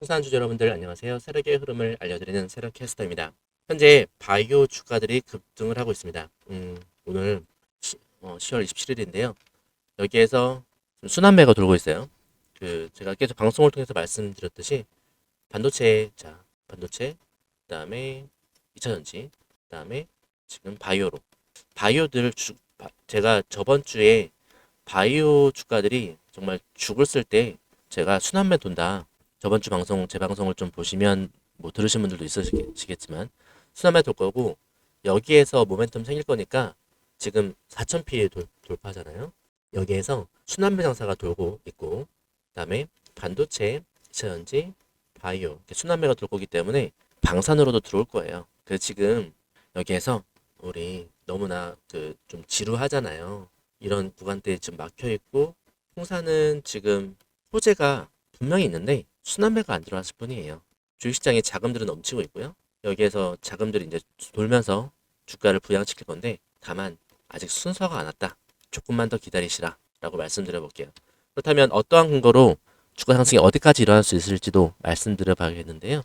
풍산 주주 여러분들 안녕하세요. 세력의 흐름을 알려드리는 세력 캐스터입니다. 현재 바이오 주가들이 급등을 하고 있습니다. 음, 오늘 시, 어, 10월 27일인데요. 여기에서 좀 순환매가 돌고 있어요. 그 제가 계속 방송을 통해서 말씀드렸듯이 반도체, 자 반도체, 그다음에 2차전지, 그다음에 지금 바이오로 바이오들 주, 바- 제가 저번 주에 바이오 주가들이 정말 죽을 쓸 때 제가 순환매 돈다. 저번 주 방송 제 방송을 좀 보시면 뭐 들으신 분들도 있으시겠지만 순환매 돌 거고 여기에서 모멘텀 생길 거니까 지금 4,000p 돌, 돌파잖아요. 여기에서 순환매 장사가 돌고 있고 그다음에 반도체, 2차전지, 바이오 이렇게 순환매가 돌 거기 때문에 방산으로도 들어올 거예요. 그 지금 여기에서 우리 너무나 그 좀 지루하잖아요. 이런 구간대에 지금 막혀 있고 홍사는 지금 호재가 분명히 있는데 순환매가 안 들어왔을 뿐이에요. 주식시장에 자금들은 넘치고 있고요. 여기에서 자금들이 이제 돌면서 주가를 부양시킬 건데 다만 아직 순서가 안 왔다. 조금만 더 기다리시라 라고 말씀드려 볼게요. 그렇다면 어떠한 근거로 주가 상승이 어디까지 일어날 수 있을지도 말씀드려 봐야겠는데요.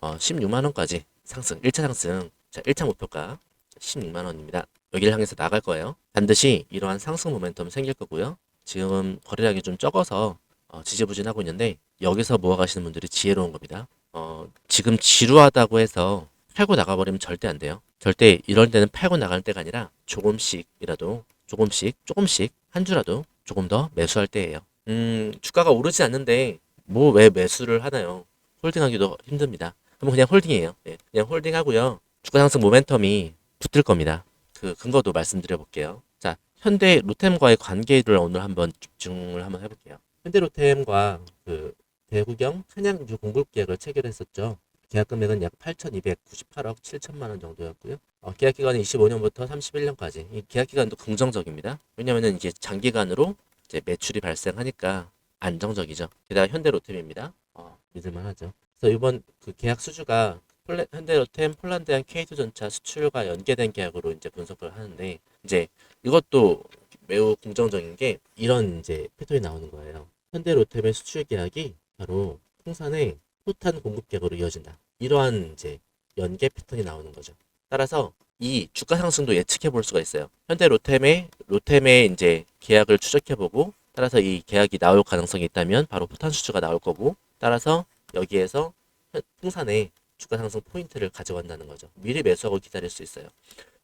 어, 16만 원까지 상승, 1차 상승. 자, 1차 목표가 16만 원입니다. 여기를 향해서 나갈 거예요. 반드시 이러한 상승 모멘텀 생길 거고요. 지금 거래량이 좀 적어서 어, 지지부진하고 있는데 여기서 모아가시는 분들이 지혜로운 겁니다. 어, 지금 지루하다고 해서 팔고 나가버리면 절대 안 돼요. 절대 이럴 때는 팔고 나가는 때가 아니라 조금씩이라도 조금씩 조금씩 한 주라도 조금 더 매수할 때예요. 음, 주가가 오르지 않는데 뭐 왜 매수를 하나요? 홀딩하기도 힘듭니다. 그럼 그냥 홀딩이에요. 예, 그냥 홀딩하고요. 주가 상승 모멘텀이 붙을 겁니다. 그 근거도 말씀드려 볼게요. 자, 현대 로템과의 관계를 오늘 한번 집중을 한번 해볼게요. 현대 로템과 그 대구경 한양유 공급 계약을 체결했었죠. 계약 금액은 약 8,298억 7천만 원 정도였고요. 어, 계약 기간은 25년부터 31년까지. 이 계약 기간도 긍정적입니다. 왜냐하면 이제 장기간으로 이제 매출이 발생하니까 안정적이죠. 게다가 현대 로템입니다. 어, 믿을만하죠. 그래서 이번 그 계약 수주가 폴레, 현대로템, 폴란드행 K2 전차 수출과 연계된 계약으로 이제 분석을 하는데 이제 이것도 매우 긍정적인 게 이런 이제 패턴이 나오는 거예요. 현대로템의 수출 계약이 바로 풍산의 포탄 공급 계약으로 이어진다. 이러한 이제 연계 패턴이 나오는 거죠. 따라서 이 주가 상승도 예측해 볼 수가 있어요. 현대 로템의 로템의 이제 계약을 추적해 보고 따라서 이 계약이 나올 가능성이 있다면 바로 포탄 수주가 나올 거고 따라서 여기에서 현- 풍산의 주가 상승 포인트를 가져간다는 거죠. 미리 매수하고 기다릴 수 있어요.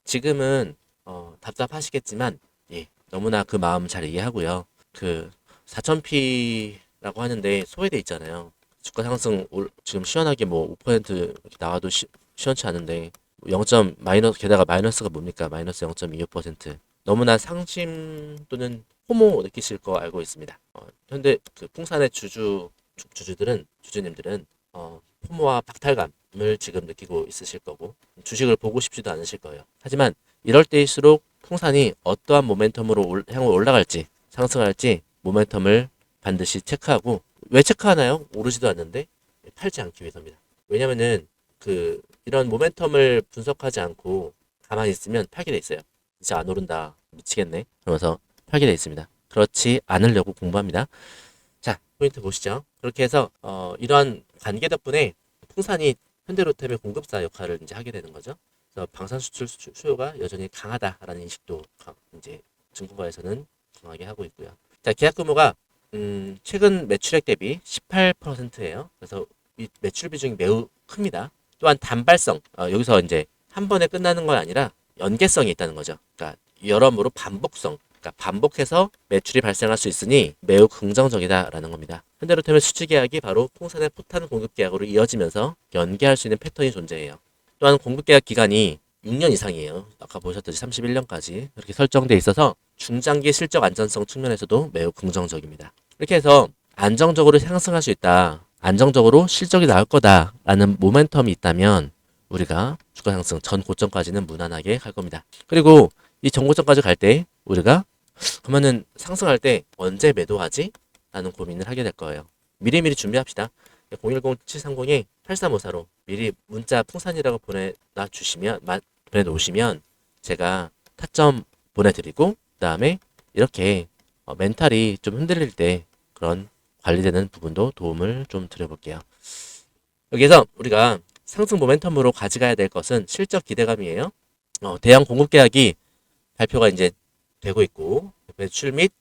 지금은 어, 답답하시겠지만 예, 너무나 그 마음 잘 이해하고요. 그 4000P 라고 하는데 소외돼 있잖아요. 주가 상승 올, 지금 시원하게 뭐5% 이렇게 나와도 시, 시원치 않은데 0. 마이너스 게다가 마이너스가 뭡니까? 마이너스 0.25% 너무나 상심 또는 호모 느끼실 거 알고 있습니다. 어, 현대 그 풍산의 주주 주- 주주들은 주주님들은 어, 포모와 박탈감을 지금 느끼고 있으실 거고 주식을 보고 싶지도 않으실 거예요. 하지만 이럴 때일수록 풍산이 어떠한 모멘텀으로 올, 향후 올라갈지 상승할지 모멘텀을 반드시 체크하고 왜 체크하나요? 오르지도 않는데 팔지 않기 위해서입니다. 왜냐면은 그 이런 모멘텀을 분석하지 않고 가만히 있으면 팔게 돼 있어요. 진짜 안 오른다 미치겠네. 그러면서 팔게 돼 있습니다. 그렇지 않으려고 공부합니다. 자 포인트 보시죠. 그렇게 해서 어, 이러한 관계 덕분에 풍산이 현대로템의 공급사 역할을 이제 하게 되는 거죠. 그래서 방산 수출 수요가 여전히 강하다라는 인식도 강- 이제 증권가에서는 강하게 하고 있고요. 자 계약 규모가 음, 최근 매출액 대비 18%예요. 그래서 이 매출 비중이 매우 큽니다. 또한 단발성 어, 여기서 이제 한 번에 끝나는 건 아니라 연계성이 있다는 거죠. 그러니까 여러모로 반복성 그러니까 반복해서 매출이 발생할 수 있으니 매우 긍정적이다라는 겁니다. 현대로템의 수출 계약이 바로 풍산의 포탄 공급 계약으로 이어지면서 연계할 수 있는 패턴이 존재해요. 또한 공급 계약 기간이 6년 이상이에요. 아까 보셨듯이 31년까지 이렇게 설정돼 있어서 중장기 실적 안전성 측면에서도 매우 긍정적입니다. 이렇게 해서 안정적으로 상승할 수 있다. 안정적으로 실적이 나올 거다라는 모멘텀이 있다면 우리가 주가 상승 전 고점까지는 무난하게 갈 겁니다. 그리고 이 전 고점까지 갈 때 우리가 그러면은 상승할 때 언제 매도하지? 라는 고민을 하게 될 거예요. 미리미리 준비합시다. 010-730-8354로 미리 문자 풍산이라고 보내놔 주시면, 마- 보내놓으시면 제가 타점 보내드리고, 그 다음에 이렇게 어, 멘탈이 좀 흔들릴 때 그런 관리되는 부분도 도움을 좀 드려볼게요. 여기서 우리가 상승 모멘텀으로 가져가야 될 것은 실적 기대감이에요. 어, 대형 공급 계약이 발표가 이제 되고 있고 매출 및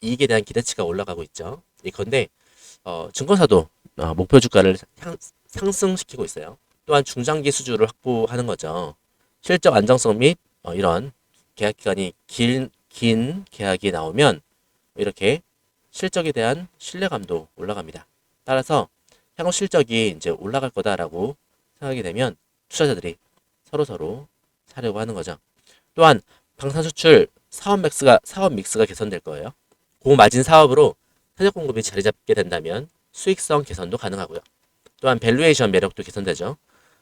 이익에 대한 기대치가 올라가고 있죠. 이건데 어, 증권사도 어, 목표 주가를 향- 상승시키고 있어요. 또한 중장기 수주를 확보하는 거죠. 실적 안정성 및 어, 이런 계약 기간이 긴, 긴 계약이 나오면 이렇게 실적에 대한 신뢰감도 올라갑니다. 따라서 향후 실적이 이제 올라갈 거다라고 생각이 되면 투자자들이 서로 서로 사려고 하는 거죠. 또한 방산 수출 사업 믹스가 사업 믹스가 개선될 거예요. 고마진 사업으로 현역 공급이 자리 잡게 된다면 수익성 개선도 가능하고요. 또한 밸류에이션 매력도 개선되죠.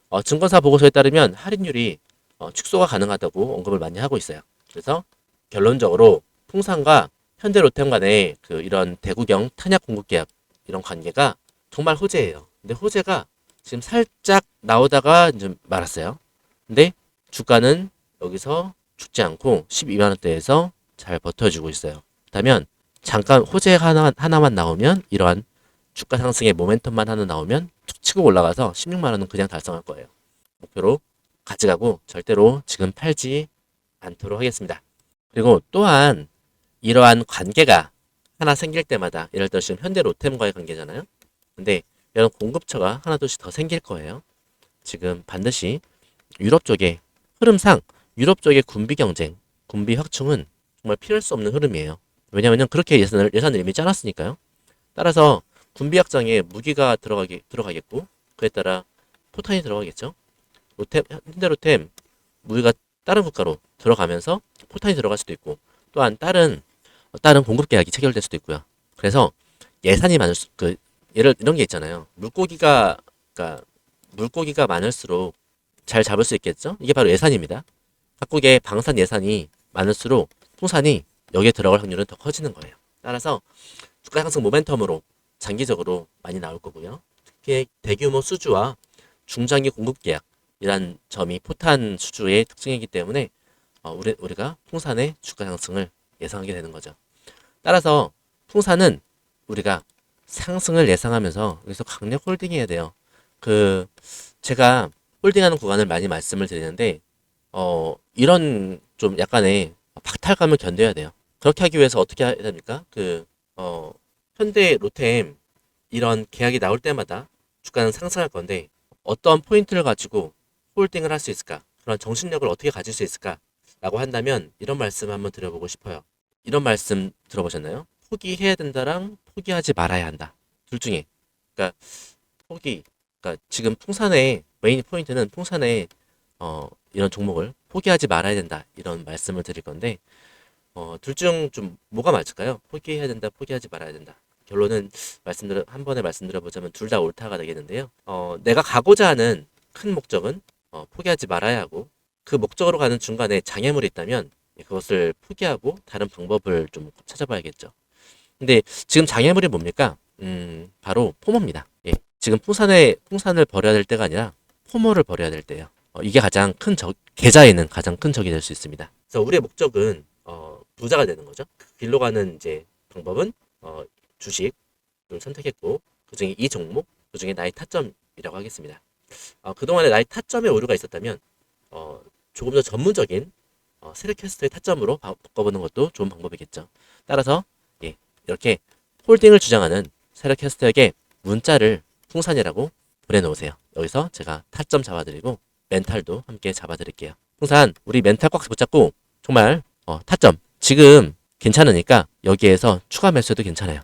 어, 증권사 보고서에 따르면 할인율이 어, 축소가 가능하다고 언급을 많이 하고 있어요. 그래서 결론적으로 풍산과 현대로템 간의 그 이런 대구경 탄약 공급 계약 이런 관계가 정말 호재예요. 근데 호재가 지금 살짝 나오다가 이제 말았어요. 근데 주가는 여기서 죽지 않고 12만 원대에서 잘 버텨주고 있어요. 그렇다면 잠깐 호재 하나, 하나만 나오면 이러한 주가 상승의 모멘텀만 하나 나오면 툭 치고 올라가서 16만 원은 그냥 달성할 거예요. 목표로 가져가고 절대로 지금 팔지 않도록 하겠습니다. 그리고 또한 이러한 관계가 하나 생길 때마다 예를 들어 지금 현대 로템과의 관계잖아요. 근데 이런 공급처가 하나둘씩 더 생길 거예요. 지금 반드시 유럽 쪽의 흐름상 유럽 쪽의 군비 경쟁, 군비 확충은 정말 피할 수 없는 흐름이에요. 왜냐하면 그렇게 예산을 예산을 이미 짜놨으니까요. 따라서 군비 확장에 무기가 들어가게 들어가겠고 그에 따라 포탄이 들어가겠죠. 로템 현대 로템 무기가 다른 국가로 들어가면서 포탄이 들어갈 수도 있고 또한 다른 다른 공급 계약이 체결될 수도 있고요. 그래서 예산이 많을 수, 그 예를 이런 게 있잖아요. 물고기가 그러니까 물고기가 많을수록 잘 잡을 수 있겠죠? 이게 바로 예산입니다. 각국의 방산 예산이 많을수록 풍산이 여기에 들어갈 확률은 더 커지는 거예요. 따라서 주가 상승 모멘텀으로 장기적으로 많이 나올 거고요. 특히 대규모 수주와 중장기 공급 계약이란 점이 포탄 수주의 특징이기 때문에 어, 우리, 우리가 풍산의 주가 상승을 예상하게 되는 거죠. 따라서 풍산은 우리가 상승을 예상하면서 여기서 강력 홀딩해야 돼요. 그 제가 홀딩하는 구간을 많이 말씀을 드리는데 어 이런 좀 약간의 박탈감을 견뎌야 돼요. 그렇게 하기 위해서 어떻게 해야 됩니까? 그 어 현대 로템 이런 계약이 나올 때마다 주가는 상승할 건데 어떤 포인트를 가지고 홀딩을 할 수 있을까? 그런 정신력을 어떻게 가질 수 있을까? 라고 한다면 이런 말씀 한번 드려보고 싶어요. 이런 말씀 들어보셨나요? 포기해야 된다랑 포기하지 말아야 한다. 둘 중에. 그러니까 포기. 그러니까 지금 풍산의 메인 포인트는 풍산의 어, 이런 종목을 포기하지 말아야 된다. 이런 말씀을 드릴 건데 어, 둘 중 좀 뭐가 맞을까요? 포기해야 된다. 포기하지 말아야 된다. 결론은 말씀드려 한 번에 말씀드려 보자면 둘 다 옳다가 되겠는데요. 어, 내가 가고자 하는 큰 목적은 어, 포기하지 말아야 하고 그 목적으로 가는 중간에 장애물이 있다면 그것을 포기하고 다른 방법을 좀 찾아봐야겠죠. 근데 지금 장애물이 뭡니까? 음, 바로 포모입니다. 예. 지금 풍산에, 풍산을 버려야 될 때가 아니라 포모를 버려야 될 때예요. 어, 이게 가장 큰 적, 계좌에는 가장 큰 적이 될 수 있습니다. 그래서 우리의 목적은 어, 부자가 되는 거죠. 그 길로 가는 이제 방법은 어, 주식을 선택했고 그중에 이 종목, 그중에 나의 타점이라고 하겠습니다. 어, 그동안에 나의 타점에 오류가 있었다면 어, 조금 더 전문적인 어, 세력캐스터의 타점으로 바, 바꿔보는 것도 좋은 방법이겠죠. 따라서 예, 이렇게 홀딩을 주장하는 세력캐스터에게 문자를 풍산이라고 보내놓으세요. 여기서 제가 타점 잡아드리고 멘탈도 함께 잡아드릴게요. 풍산 우리 멘탈 꽉 붙잡고 정말 어, 타점 지금 괜찮으니까 여기에서 추가 매수해도 괜찮아요.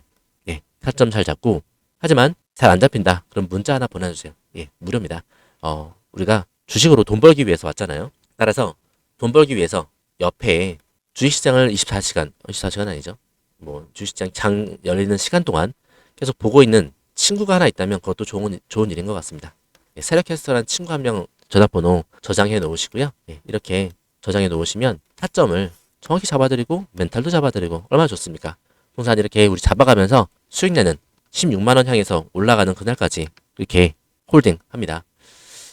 예, 타점 잘 잡고 하지만 잘 안 잡힌다. 그럼 문자 하나 보내주세요. 예, 무료입니다. 어, 우리가 주식으로 돈 벌기 위해서 왔잖아요. 따라서 돈 벌기 위해서 옆에 주식시장을 24시간, 24시간 아니죠? 뭐 주식시장 장 열리는 시간 동안 계속 보고 있는 친구가 하나 있다면 그것도 좋은 좋은 일인 것 같습니다. 예, 세력캐스터란 친구 한 명 전화번호 저장해 놓으시고요. 예, 이렇게 저장해 놓으시면 타점을 정확히 잡아드리고 멘탈도 잡아드리고 얼마나 좋습니까? 풍산 이렇게 우리 잡아가면서 수익 내는 16만 원 향해서 올라가는 그날까지 이렇게 홀딩 합니다.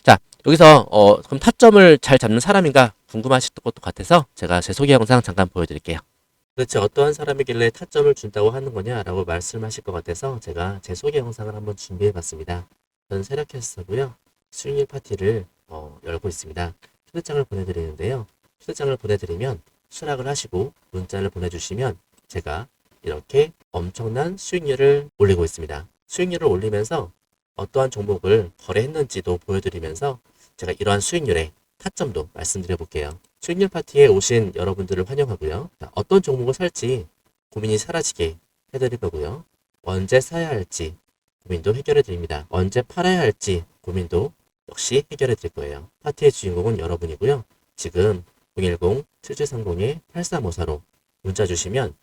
자 여기서 어 그럼 타점을 잘 잡는 사람인가 궁금하실 것도 같아서 제가 제 소개 영상 잠깐 보여드릴게요. 도대체 어떠한 사람이길래 타점을 준다고 하는 거냐라고 말씀하실 것 같아서 제가 제 소개 영상을 한번 준비해봤습니다. 저는 세라캐스터고요. 수익률 파티를 어, 열고 있습니다. 휴대장을 보내드리는데요. 휴대장을 보내드리면 수락을 하시고 문자를 보내주시면 제가 이렇게 엄청난 수익률을 올리고 있습니다. 수익률을 올리면서 어떠한 종목을 거래했는지도 보여드리면서 제가 이러한 수익률의 타점도 말씀드려 볼게요. 수익률 파티에 오신 여러분들을 환영하고요. 자, 어떤 종목을 살지 고민이 사라지게 해드릴 거고요. 언제 사야 할지 고민도 해결해 드립니다. 언제 팔아야 할지 고민도 역시 해결해 드릴 거예요. 파티의 주인공은 여러분이고요. 지금 010-7730-8354로 문자 주시면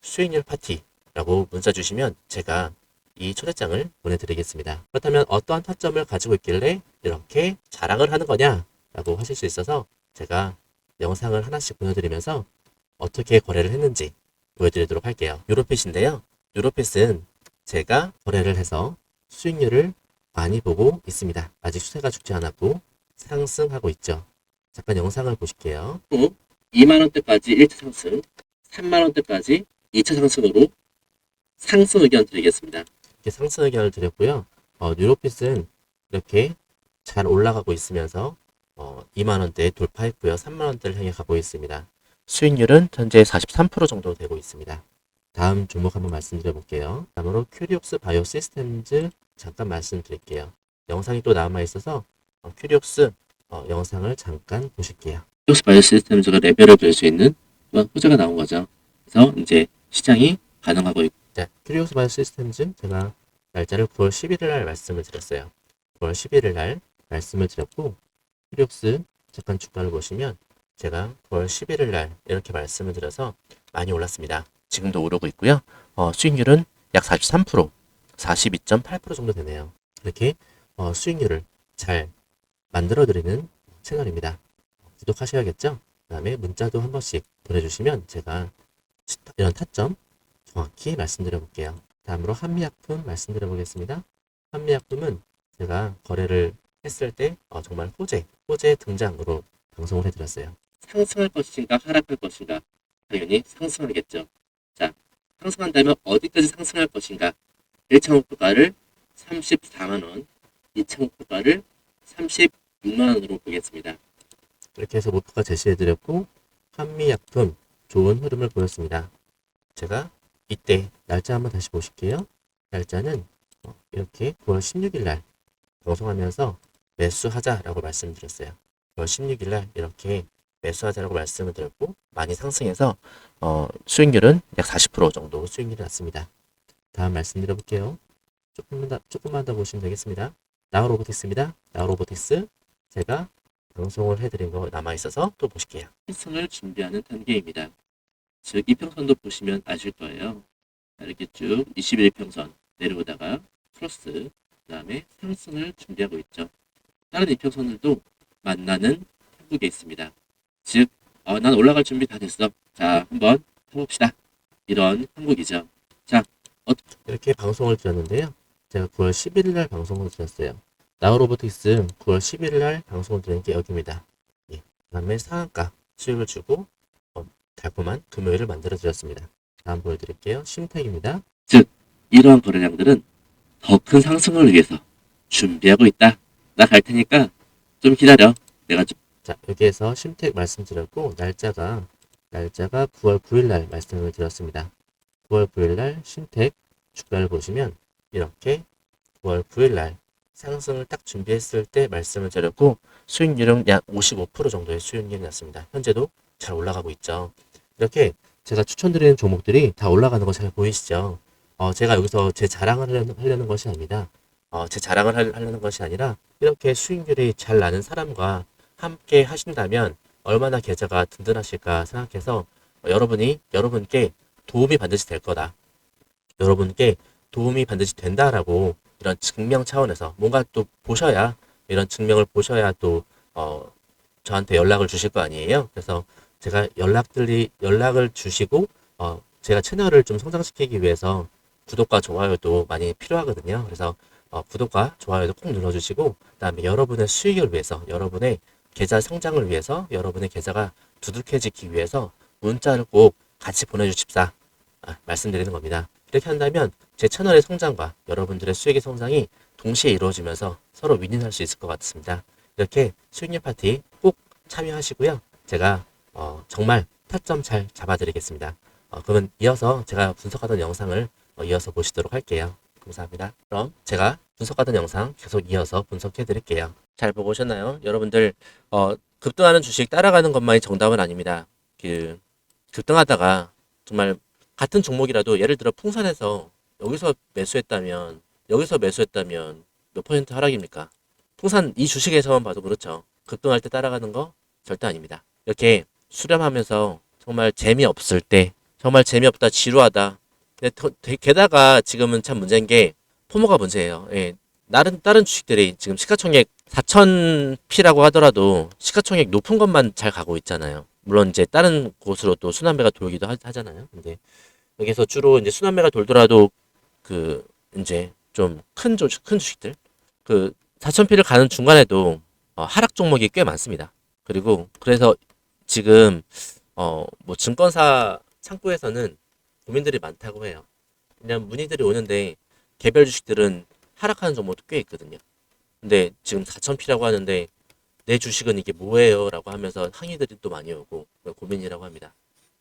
수익률 파티라고 문자 주시면 제가 이 초대장을 보내드리겠습니다. 그렇다면 어떠한 타점을 가지고 있길래 이렇게 자랑을 하는 거냐? 라고 하실 수 있어서 제가 영상을 하나씩 보여드리면서 어떻게 거래를 했는지 보여드리도록 할게요. 유로핏인데요. 유로핏은 제가 거래를 해서 수익률을 많이 보고 있습니다. 아직 수세가 죽지 않았고 상승하고 있죠. 잠깐 영상을 보실게요. 2만원대까지 1차 상승, 3만원대까지 2차 상승으로 상승 의견 드리겠습니다. 이렇게 상승 의견을 드렸고요. 어, 뉴로핏은 이렇게 잘 올라가고 있으면서 어, 2만원대 돌파했고요. 3만원대를 향해 가고 있습니다. 수익률은 현재 43% 정도 되고 있습니다. 다음 종목 한번 말씀드려 볼게요. 다음으로 큐리옥스 바이오 시스템즈 잠깐 말씀드릴게요. 영상이 또 남아 있어서 어, 큐리옥스 어, 영상을 잠깐 보실게요. 큐리옥스 바이오 시스템즈가 레벨을 볼수 있는 그런 호재가 나온 거죠. 그래서 이제 시장이 반응하고 있고 자, 큐리옥스 바이오 시스템즈 제가 날짜를 9월 11일 날 말씀을 드렸어요. 9월 11일 날 말씀을 드렸고 큐리옥스 잠깐 주가를 보시면 제가 9월 11일 날 이렇게 말씀을 드려서 많이 올랐습니다. 지금도 오르고 있고요. 어, 수익률은 약 43%, 42.8% 정도 되네요. 이렇게 어, 수익률을 잘 만들어드리는 채널입니다. 구독하셔야겠죠? 그 다음에 문자도 한 번씩 보내주시면 제가 이런 타점 정확히 말씀드려 볼게요. 다음으로 한미약품 말씀드려 보겠습니다. 한미약품은 제가 거래를 했을 때 어, 정말 호재, 호재 등장으로 방송을 해드렸어요. 상승할 것인가 하락할 것인가 당연히 상승하겠죠. 자, 상승한다면 어디까지 상승할 것인가? 1차 목표가를 34만원, 2차 목표가를 36만원으로 보겠습니다. 이렇게 해서 목표가 제시해드렸고 한미약품 좋은 흐름을 보였습니다. 제가 이때 날짜 한번 다시 보실게요. 날짜는 어, 이렇게 9월 16일 날 방송하면서 매수하자라고 말씀드렸어요. 9월 16일 날 이렇게 매수하자라고 말씀을 드렸고 많이 상승해서 어, 수익률은 약 40% 정도 수익률이 났습니다. 다음 말씀드려 볼게요. 조금만 더, 조금만 더 보시면 되겠습니다. 나우로보틱스입니다. 나우로보틱스 제가 방송을 해드린 거 남아 있어서 또 보실게요. 필승을 준비하는 단계입니다. 즉 이평선도 보시면 아실 거예요. 자, 이렇게 쭉 21평선 내려오다가 크로스 그 다음에 상승을 준비하고 있죠. 다른 이평선들도 만나는 한국에 있습니다. 즉, 어, 난 올라갈 준비 다 됐어. 자, 한번 해봅시다. 이런 한국이죠. 자, 어, 이렇게 방송을 드렸는데요. 제가 9월 11일 날 방송을 드렸어요. 나우로보틱스 9월 11일 날 방송을 드린 게 여기입니다. 예. 그 다음에 상한가 수익을 주고 어, 달콤한 금요일을 만들어 드렸습니다. 다음 보여드릴게요. 심택입니다. 즉, 이러한 거래량들은 더 큰 상승을 위해서 준비하고 있다. 나 갈 테니까 좀 기다려. 내가 좀. 자, 여기에서 심택 말씀드렸고, 날짜가, 날짜가 9월 9일 날 말씀을 드렸습니다. 9월 9일 날 심택 주가를 보시면, 이렇게 9월 9일 날 상승을 딱 준비했을 때 말씀을 드렸고, 수익률은 약 55% 정도의 수익률이 났습니다. 현재도 잘 올라가고 있죠. 이렇게 제가 추천드리는 종목들이 다 올라가는 거 잘 보이시죠? 어, 제가 여기서 제 자랑을 하려는, 하려는 것이 아니다. 어, 제 자랑을 할- 하려는 것이 아니라 이렇게 수익률이 잘 나는 사람과 함께 하신다면 얼마나 계좌가 든든하실까 생각해서 어, 여러분이 여러분께 도움이 반드시 될 거다. 여러분께 도움이 반드시 된다라고 이런 증명 차원에서 뭔가 또 보셔야 이런 증명을 보셔야 또 어, 저한테 연락을 주실 거 아니에요. 그래서 제가 연락들이 연락을 주시고 어, 제가 채널을 좀 성장시키기 위해서 구독과 좋아요도 많이 필요하거든요. 그래서 어, 구독과 좋아요도 꼭 눌러주시고 그 다음에 여러분의 수익을 위해서 여러분의 계좌 성장을 위해서 여러분의 계좌가 두둑해지기 위해서 문자를 꼭 같이 보내주십사 아, 말씀드리는 겁니다. 이렇게 한다면 제 채널의 성장과 여러분들의 수익의 성장이 동시에 이루어지면서 서로 윈윈할 수 있을 것 같습니다. 이렇게 수익률 파티 꼭 참여하시고요. 제가 어, 정말 타점 잘 잡아드리겠습니다. 어, 그러면 이어서 제가 분석하던 영상을 어, 이어서 보시도록 할게요. 감사합니다. 그럼 제가 분석하던 영상 계속 이어서 분석해 드릴게요. 잘 보고 오셨나요? 여러분들 어, 급등하는 주식 따라가는 것만이 정답은 아닙니다. 그 급등하다가 정말 같은 종목이라도 예를 들어 풍산에서 여기서 매수했다면 여기서 매수했다면 몇 퍼센트 하락입니까? 풍산 이 주식에서만 봐도 그렇죠. 급등할 때 따라가는 거 절대 아닙니다. 이렇게 수렴하면서 정말 재미없을 때 정말 재미없다 지루하다 게다가 지금은 참 문제인 게 포모가 문제예요. 예. 다른 다른 주식들이 지금 시가총액 4,000P라고 하더라도 시가총액 높은 것만 잘 가고 있잖아요. 물론 이제 다른 곳으로 또 순환매가 돌기도 하, 하잖아요. 근데 여기서 주로 이제 순환매가 돌더라도 그 이제 좀큰 주, 큰 주식들 그 4,000P를 가는 중간에도 어, 하락 종목이 꽤 많습니다. 그리고 그래서 지금 어 뭐 증권사 창구에서는 고민들이 많다고 해요. 그냥 문의들이 오는데 개별 주식들은 하락하는 종목도 꽤 있거든요. 근데 지금 4,000P라고 하는데 내 주식은 이게 뭐예요? 라고 하면서 항의들이 또 많이 오고 고민이라고 합니다.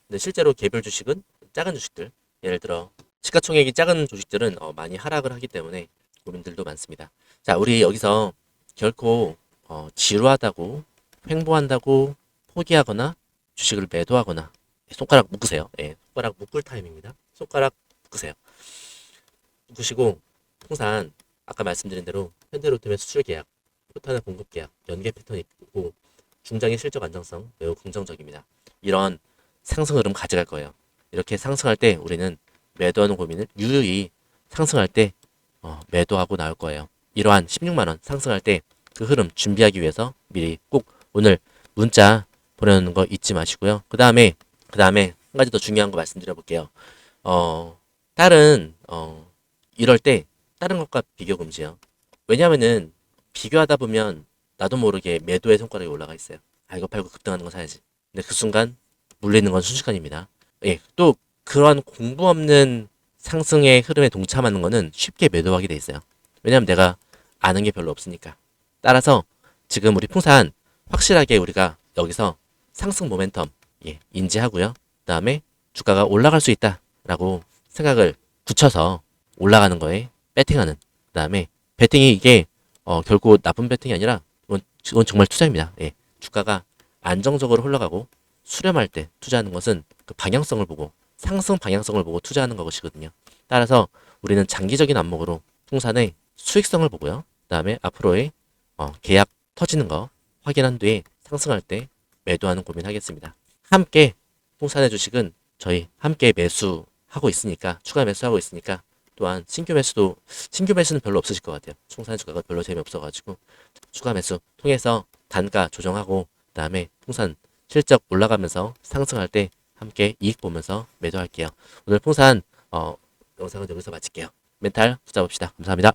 근데 실제로 개별 주식은 작은 주식들, 예를 들어 시가총액이 작은 주식들은 어, 많이 하락을 하기 때문에 고민들도 많습니다. 자, 우리 여기서 결코 어, 지루하다고 횡보한다고 포기하거나 주식을 매도하거나 손가락 묶으세요. 예, 손가락 묶을 타임입니다. 손가락 묶으세요. 묶으시고 풍산 아까 말씀드린 대로 현대로템의 수출 계약, 포탄의 공급 계약, 연계 패턴이 있고 중장기 실적 안정성 매우 긍정적입니다. 이런 상승 흐름 가져갈 거예요. 이렇게 상승할 때 우리는 매도하는 고민을 유유히 상승할 때 어, 매도하고 나올 거예요. 이러한 16만 원 상승할 때 그 흐름 준비하기 위해서 미리 꼭 오늘 문자 보내는 거 잊지 마시고요. 그 다음에 그 다음에 한 가지 더 중요한 거 말씀드려 볼게요. 어 다른 어 이럴 때 다른 것과 비교 금지요. 왜냐하면은 비교하다 보면 나도 모르게 매도의 손가락이 올라가 있어요. 아 이거 팔고 급등하는 거 사야지. 근데 그 순간 물리는 건 순식간입니다. 예, 또 그런 공부 없는 상승의 흐름에 동참하는 거는 쉽게 매도하게 돼 있어요. 왜냐하면 내가 아는 게 별로 없으니까. 따라서 지금 우리 풍산 확실하게 우리가 여기서 상승 모멘텀 예, 인지하고요. 그 다음에 주가가 올라갈 수 있다라고 생각을 붙여서 올라가는 거에 배팅하는. 그 다음에 배팅이 이게 어, 결국 나쁜 배팅이 아니라 이건, 이건 정말 투자입니다. 예, 주가가 안정적으로 흘러가고 수렴할 때 투자하는 것은 그 방향성을 보고 상승 방향성을 보고 투자하는 것이거든요. 따라서 우리는 장기적인 안목으로 풍산의 수익성을 보고요. 그 다음에 앞으로의 어, 계약 터지는 거 확인한 뒤에 상승할 때 매도하는 고민하겠습니다. 함께 풍산의 주식은 저희 함께 매수하고 있으니까 추가 매수하고 있으니까 또한 신규 매수도 신규 매수는 별로 없으실 것 같아요. 풍산의 주가가 별로 재미없어가지고 추가 매수 통해서 단가 조정하고 그다음에 풍산 실적 올라가면서 상승할 때 함께 이익 보면서 매도할게요. 오늘 풍산 어, 영상은 여기서 마칠게요. 멘탈 붙잡읍시다. 감사합니다.